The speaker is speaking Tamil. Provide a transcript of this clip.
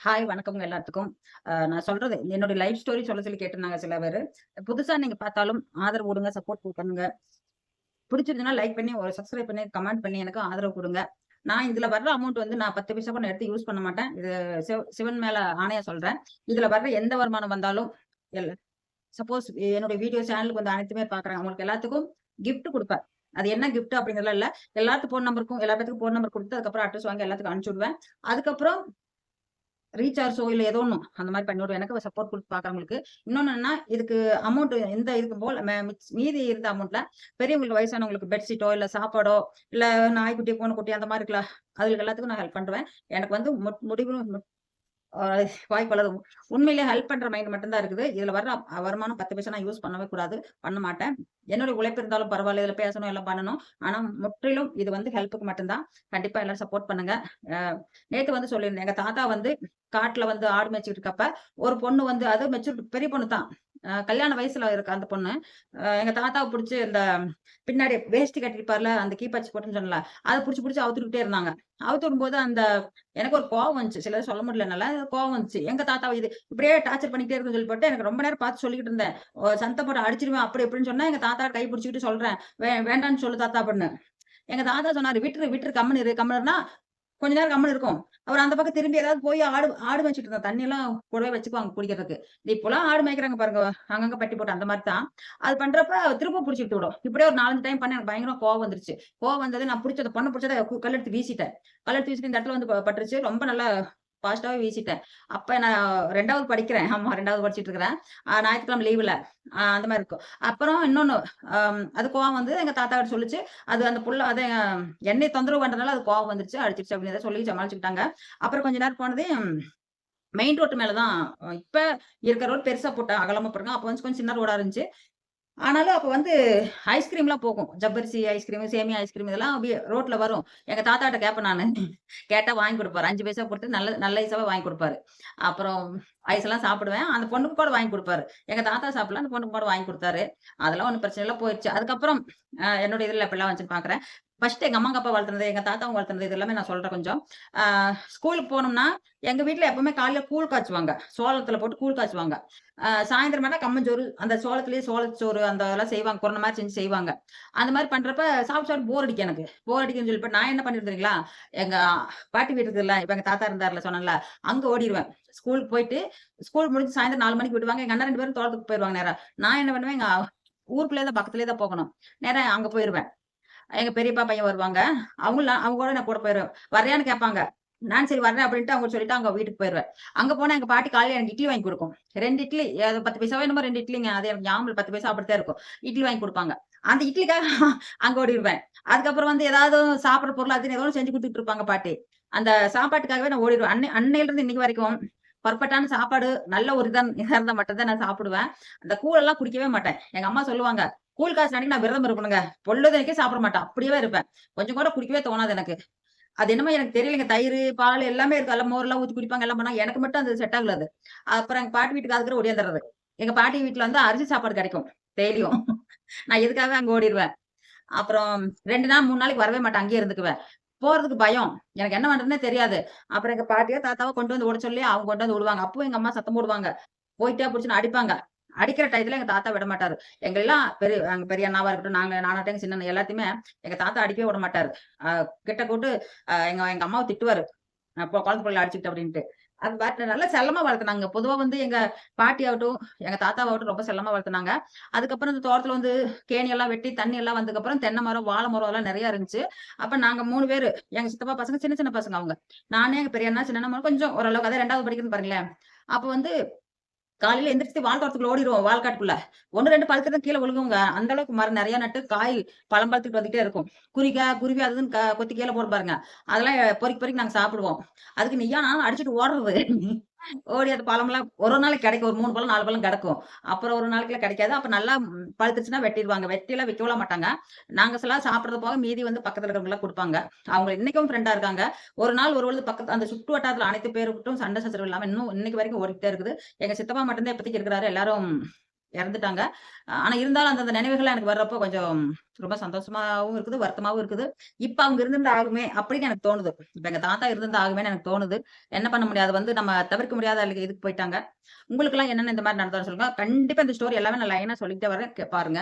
ஹாய் வணக்கம்ங்க எல்லாத்துக்கும். நான் சொல்றது என்னுடைய லைஃப் ஸ்டோரி சொல்ல சொல்லி கேட்டிருந்தாங்க சில பேர் புதுசா நீங்க பார்த்தாலும் ஆதரவு கொடுங்க சப்போர்ட் பண்ணுங்க. பிடிச்சிருந்ததுன்னா லைக் பண்ணி, ஒரு சப்ஸ்கிரைப் பண்ணி, கமெண்ட் பண்ணி எனக்கு ஆதரவு கொடுங்க நான் இதுல வர்ற அமௌண்ட் வந்து நான் 10 பைசா கூட நான் எடுத்து யூஸ் பண்ண மாட்டேன். இது சிவ சிவன் மேல ஆணையா சொல்றேன். இதுல வர்ற எந்த வருமானம் வந்தாலும் சப்போஸ் என்னுடைய வீடியோ சேனலுக்கு வந்து அனைத்துமே பாக்குறாங்க அவங்களுக்கு எல்லாத்துக்கும் கிஃப்ட் குடுப்பேன். அது என்ன கிஃப்ட் அப்படிங்கிறதுல இல்ல. எல்லாத்துக்கும் போன் நம்பருக்கும் எல்லா போன் நம்பர் குடுத்து, அதுக்கப்புறம் அட்ரஸ் வாங்கி எல்லாத்துக்கும் அனுப்பிச்சுடுவேன் அதுக்கப்புறம் ரீசார்ஜோ இல்ல ஏதோ ஒண்ணு அந்த மாதிரி பண்ணிவிடும் எனக்கு சப்போர்ட் குடுத்து பார்க்குறவங்களுக்கு. இன்னொன்னு இதுக்கு அமௌண்ட் இந்த இதுக்கு போல மீதி இருந்த அமௌண்ட்ல பெரியவங்களுக்கு, வயசானவங்களுக்கு பெட்ஷீட்டோ, இல்ல சாப்பாடோ, இல்ல நாய்க்குட்டி, பூனைக்குட்டி அந்த மாதிரி இருக்கலாம் அதுகளுக்கு எல்லாத்துக்கும் நான் ஹெல்ப் பண்ணுவேன். எனக்கு வந்து முடிவு வாய்ப்பு வளரும். உண்மையிலே ஹெல்ப் பண்ற மைண்ட் மட்டும்தான் இருக்குது. இதுல வர்ற வருமானம் 10 பைசா நான் யூஸ் பண்ணவே கூடாது. பண்ண மாட்டேன். என்னுடைய உழைப்பு இருந்தாலும் பரவாயில்ல இதுல பேசணும், எல்லாம் பண்ணணும். ஆனா முற்றிலும் இது வந்து ஹெல்ப்புக்கு மட்டும்தான் கண்டிப்பா எல்லாரும் சப்போர்ட் பண்ணுங்க. நேத்து வந்து சொல்லியிருந்தேன். எங்க தாத்தா வந்து காட்டுல வந்து ஆடு மேய்ச்சிட்டு இருக்கப்ப, ஒரு பொண்ணு வந்து அது மெச்சூர் பெரிய பொண்ணு தான். கல்யாண வயசுல இருக்கு அந்த பொண்ணு. எங்க தாத்தாவை புடிச்சு இந்த பின்னாடி வேஷ்டி கட்டிருப்பார்ல அந்த கீப்பச்சி போட்டுன்னு சொன்னல அத புடிச்சு புடிச்சு அவுத்துக்கிட்டே இருந்தாங்க. அவுத்துடும் போது அந்த எனக்கு ஒரு கோவம் வந்துச்சு. சிலது சொல்ல முடியல கோவம் வந்துச்சு. எங்க தாத்தாவை இது இப்படியே டார்ச்சர் பண்ணிக்கிட்டே இருக்குன்னு சொல்லிப்போட்டு எனக்கு ரொம்ப நேரம் பார்த்து சொல்லிக்கிட்டு இருந்தேன். ஒ சத்தம் போட்டு அடிச்சிருவேன் அப்படி எப்படின்னு சொன்னா, எங்க தாத்தா கை பிடிச்சிக்கிட்டு சொல்றேன். வேண்டாம்னு வேண்டான்னு சொல்லு தாத்தா அப்படின்னு. எங்க தாத்தா சொன்னாரு, "விட்டுரு விட்டுரு கம்மனு இரு." கம்முனு கொஞ்ச நேரம் கம்முனு இருக்கும். அவர் அந்த பக்கம் திரும்பி ஏதாவது போய் ஆடு ஆடு மேய்ச்சுட்டு இருந்தா தண்ணியெல்லாம் கூடவே வச்சுக்குவாங்க குடிக்கிறதுக்கு. இப்போலாம் ஆடு மேய்க்கிறாங்க பாருங்க. அங்கங்க பட்டி போட்டு அந்த மாதிரி தான். அது பண்றப்ப திரும்ப பிடிச்சிட்டு விடும். இப்படியே ஒரு 4, 5 டைம் பண்ண எனக்கு பயங்கரம் கோவம் வந்துருச்சு. கோவம் வந்தது நான் பிடிச்சத பொண்ண பிடிச்சத கு கல் எடுத்து வீசிட்டேன். கல் எடுத்து வீசிட்டு இந்த இடத்துல வந்து பட்டுருச்சு. ரொம்ப நல்லா ஃபாஸ்ட்டாவே வீசிட்டேன். அப்ப நான் ரெண்டாவது படிக்கிறேன். ஆமா 2வது படிச்சுட்டு இருக்கிறேன். ஞாயிற்றுக்கிழமை லீவுல. அந்த மாதிரி இருக்கும். அப்புறம் இன்னொன்னு அது கோவம் வந்து எங்க தாத்தா கிட்ட சொல்லிச்சு அது அந்த புள்ள அது என்னை தொந்தரவு பண்றதுனால அது கோவம் வந்துருச்சு, அடிச்சிருச்சு அப்படின்னு சொல்லி சமாளிச்சுக்கிட்டாங்க. அப்புறம் கொஞ்ச நேரம் போனது மெயின் ரோட்டு மேலதான் இப்ப இருக்கிற ரோடு பெருசா போட்டேன் அகலமா போட்டிருக்கேன் அப்ப வந்து கொஞ்சம் சின்ன ரோடா இருந்துச்சு. ஆனாலும் அப்போ வந்து ஐஸ்கிரீம்லாம் போகும். ஜப்பரிசி ஐஸ்கிரீம், சேமியா ஐஸ்கிரீம் இதெல்லாம் ரோட்ல வரும். எங்க தாத்தாட்ட கேட்பேன் நானு. கேட்டா வாங்கி கொடுப்பாரு அஞ்சு பைசா கொடுத்து நல்ல நல்ல ஐஸாவே வாங்கி கொடுப்பாரு அப்புறம் ஐஸ்லாம் சாப்பிடுவேன். அந்த பொண்ணுக்கு கூட வாங்கி கொடுப்பாரு எங்க தாத்தா சாப்பிடலாம் அந்த பொண்ணுக்கு கூட வாங்கி கொடுத்தாரு அதெல்லாம் ஒன்றும் பிரச்சனை இல்லை போயிடுச்சு அதுக்கப்புறம் என்னோட இதுல எப்படிலாம் வந்துச்சுன்னு பார்க்குறேன். ஃபர்ஸ்ட் எங்க அம்மா அப்பா வளர்த்துனது, எங்க தாத்தாவும் வளர்த்துனது இது எல்லாமே நான் சொல்றேன் கொஞ்சம். ஸ்கூலுக்கு போனோம்னா, எங்க வீட்டுல எப்பவுமே காலையில கூழ் காய்ச்சுவாங்க. சோளத்துல போட்டு கூழ் காய்ச்சுவாங்க. அ கம்மஞ்சோறு, அந்த சோளத்திலேயே சோளச்சோறு அந்த இதெல்லாம் செய்வாங்க. கொரோனா மாதிரி செஞ்சு செய்வாங்க. அந்த மாதிரி பண்றப்ப சாப்பிட்டு சாப்பிட்டு போர் அடிக்கும் எனக்கு. போர் அடிக்குதுன்னு சொல்லிட்டு நான் என்ன பண்ணிருந்தீங்களா எங்க பாட்டி வீட்டுக்கு இல்ல இப்ப எங்க தாத்தா இருந்தார்ல சொன்னல அங்க ஓடிடுவேன் ஸ்கூலுக்கு போயிட்டு, ஸ்கூல் முடிஞ்சு சாயந்தரம் நாலு மணிக்கு விடுவாங்க. எங்க அண்ணன் ரெண்டு பேரும் தோட்டத்துக்கு போயிருவாங்க நேரம் நான் என்ன பண்ணுவேன், எங்க ஊருக்குள்ளே தான் பக்கத்துலேயே தான் போகணும். நேரம் அங்க போயிருவேன். எங்க பெரியப்பா பையன் வருவாங்க. அவங்களும் அவங்க கூட நான் கூட போயிடுவேன் வரையான்னு கேட்பாங்க. நான் சரி வரேன் அப்படின்ட்டு அவங்க சொல்லிட்டு அவங்க வீட்டுக்கு போயிடுவேன் அங்க போனா எங்க பாட்டி காலையில எனக்கு இட்லி வாங்கி கொடுக்கும் ரெண்டு இட்லி அது 10 பைசாவோ என்னமோ ரெண்டு இட்லிங்க. அது எனக்கு ஞாபகம் பத்து பைசா அப்படித்தான் இருக்கும். இட்லி வாங்கி கொடுப்பாங்க அந்த இட்லிக்காக அங்க ஓடிருவேன். அதுக்கப்புறம் வந்து ஏதாவது சாப்பிட்ற பொருள் அது ஏதோ செஞ்சு கொடுத்துட்டு இருப்பாங்க பாட்டி. அந்த சாப்பாட்டுக்காகவே நான் ஓடிடுவேன் அன்னை அன்னையிலிருந்து இன்னைக்கு வரைக்கும் பர்ஃபெக்ட்டான சாப்பாடு நல்ல ஒரு இதாக இதாக இருந்தால் மட்டும்தான் நான் சாப்பிடுவேன். அந்த கூழெல்லாம் குடிக்கவே மாட்டேன். எங்க அம்மா சொல்லுவாங்க, "கூழ் காசு அன்னைக்கு நான் விரதம் இருக்கணுங்க. பொழுதன்னைக்கும் சாப்பிட மாட்டேன். அப்படியே இருப்பேன். கொஞ்சம் கூட குடிக்கவே தோணாது எனக்கு." அது என்னமோ எனக்கு தெரியலங்க. தயிர் பால் எல்லாமே இருக்கு. எல்லாம் மோர்லாம் ஊத்தி குடிப்பாங்க. எல்லாம் பண்ணா எனக்கு மட்டும் அது செட் ஆகல அது. அப்புறம் எங்க பாட்டி வீட்டுக்கு அதுக்கு ஓடியாந்துறது. எங்க பாட்டி வீட்டுல வந்து அரிசி சாப்பாடு கிடைக்கும். டெய்லியும். நான் எதுக்காக அங்க ஓடிருவேன். அப்புறம் ரெண்டு நாள் மூணு நாளைக்கு வரவே மாட்டேன். அங்கேயே இருந்துக்குவேன். போறதுக்கு பயம். எனக்கு என்ன பண்றதுனே தெரியாது. அப்புறம் எங்க பாட்டியோ, தாத்தாவோ கொண்டு வந்து ஓட சொல்லி அவங்க கொண்டு வந்து விடுவாங்க. அப்பவும் எங்க அம்மா சத்தம் போடுவாங்க. போயிட்டா புடிச்சுன்னு அடிப்பாங்க. அடிக்கிற டயத்துல எங்க தாத்தா விட மாட்டாரு. எங்கெல்லாம் பெரிய அங்க பெரிய அண்ணாவா இருக்கட்டும், நாங்க நானாட்டம் சின்ன எல்லாத்தையுமே எங்க தாத்தா அடிக்கவே விட மாட்டாரு. கிட்ட கூட்டு எங்க எங்க அம்மாவை திட்டுவாரு. குழந்தை பிள்ளை அடிச்சுக்கிட்டு அப்படின்ட்டு. அது நல்லா செல்லமா வளர்த்துனாங்க. பொதுவா வந்து எங்க பாட்டியாகட்டும், எங்க தாத்தாவாகட்டும் ரொம்ப செல்லமா வளர்த்துனாங்க. அதுக்கப்புறம் இந்த தோட்டத்துல வந்து கேணி எல்லாம் வெட்டி தண்ணி எல்லாம் வந்ததுக்கப்புறம் தென்னை மரம், வாழை மரம் எல்லாம் நிறைய இருந்துச்சு. அப்ப நாங்க மூணு பேரு எங்க சித்தப்பா பசங்க சின்ன சின்ன பசங்க அவங்க. நானே எங்க பெரிய அண்ணா, சின்ன மரம் கொஞ்சம் ஓரளவுக்கு அதான் 2வது படிக்கிறதுன்னு பாருங்களேன். அப்ப வந்து காலையில எந்திரிச்சு வால் ஓடிடுவோம் ஓடிருவோம். வால் ரெண்டு 1, 2 பழுத்தது விழுகுங்க. அந்த அளவுக்கு மரம் நிறைய நட்டு காய் பழம் பழுத்துட்டு வந்துட்டே இருக்கும். குறிக்கா, குருவி அதுன்னு க கொத்தி கீழே போட்டு பாருங்க. அதெல்லாம் பொறுக்கி பொறுக்கி நாங்க சாப்பிடுவோம். அதுக்கு நீயா நானும் அடிச்சுட்டு ஓடுறது. ஓடி அந்த பழம்லாம் ஒரு ஒரு நாளைக்கு கிடைக்கும். ஒரு மூணு பழம், நாலு பழம் கிடக்கும். அப்புறம் ஒரு நாளைக்குலாம் கிடைக்காது. அப்ப நல்லா பழுத்துச்சுன்னா வெட்டிடுவாங்க வெட்டிலாம் விக்கவும் மாட்டாங்க. நாங்க சில சாப்பிடுறது போக மீதி வந்து பக்கத்துல இருக்கிறவங்கலாம் குடுப்பாங்க. அவங்க இன்னைக்கும் ஃப்ரெண்டா இருக்காங்க. ஒரு நாள் ஒரு பொழுது பக்கத்து அந்த சுற்று வட்டாரத்துல அனைத்து பேருக்கிட்டும் சண்டை சச்சரவு இல்லாம இன்னும் இன்னைக்கு வரைக்கும் ஓடிக்கிட்டே இருக்குது. எங்க சித்தப்பா மட்டும்தான் இப்போதைக்கு இருக்கிறாரு. எல்லாரும் இறந்துட்டாங்க. ஆனா இருந்தாலும் அந்தந்த நினைவுகள்லாம் எனக்கு வர்றப்போ கொஞ்சம் ரொம்ப சந்தோஷமாவும் இருக்குது, வருத்தமாவும் இருக்குது. இப்ப அவங்க இருந்திருந்தா ஆகுமே அப்படின்னு எனக்கு தோணுது. இப்ப எங்க தாத்தா இருந்திருந்தா ஆகுமேன்னு எனக்கு தோணுது. என்ன பண்ண முடியாது வந்து நம்ம தவிர்க்க முடியாத இதுக்கு போயிட்டாங்க. உங்களுக்கெல்லாம் என்னென்ன இந்த மாதிரி நடந்தாலும் சொல்லுங்க. கண்டிப்பா இந்த ஸ்டோரி எல்லாமே நான் லைனா சொல்லிட்டே வரேன். பாருங்க.